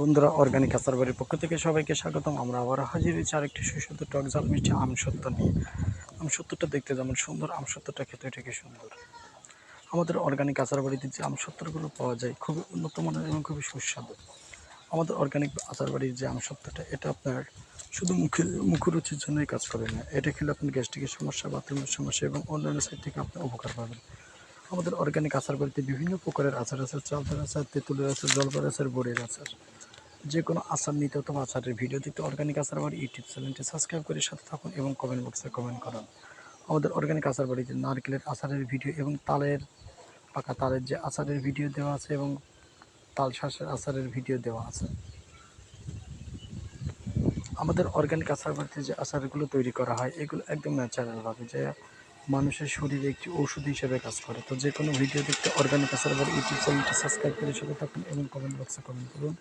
বন্ধুরা অর্গানিক আচার বাড়ির পক্ষ থেকে সবাইকে স্বাগতম। আমরা আবার হাজির হয়েছি আরেকটি সুস্বাদু টক ঝাল মিষ্টি আম সত্য নিয়ে। আম সত্যটা দেখতে যেমন সুন্দর আম সত্যটা খেতে ঠিক সুন্দর। আমাদের অর্গানিক আচার বাড়িতে যে আম সত্যগুলো পাওয়া যায় খুবই উন্নত মানের এবং খুবই সুস্বাদু। আমাদের অর্গানিক আচার বাড়ির যে আম সত্যটা এটা আপনার শুধু মুখে, মুখরুচির জন্যই কাজ করে না, এটা খেলে আপনার গ্যাস্ট্রিকের সমস্যা, বাথরুমের সমস্যা এবং অন্যান্য সাইড থেকে আপনি উপকার পাবেন। আমাদের অর্গানিক আচার বাড়িতে বিভিন্ন প্রকারের আচার আছে, চালতার আচার, তেঁতুলের আচার জলপার আচার, বড়ির আচার। যে কোনো আচার নিতে অথবা আচারের ভিডিও দিতে অর্গানিক আচার বাড়ি ইউটিউব চ্যানেলটি সাবস্ক্রাইব করে সাথে থাকুন এবং কমেন্ট বক্সে কমেন্ট করুন। আমাদের অর্গানিক আচার বাড়িতে নারকেলের আচারের ভিডিও এবং তালের, পাকা তালের যে আচারের ভিডিও দেওয়া আছে এবং তাল শাঁসের আচারের ভিডিও দেওয়া আছে। আমাদের অর্গানিক আচার বাড়িতে যে আচারগুলো তৈরি করা হয়, এগুলো একদম ন্যাচারালভাবে যে মানুষের শরীরে একটি ওষুধ হিসেবে কাজ করে। তো যে কোনো ভিডিও দেখতে অর্গানিক আসার পর ইউটিউব চ্যানেলটি সাবস্ক্রাইব করে সাথে থাকুন এবং কমেন্ট বক্সে কমেন্ট করুন।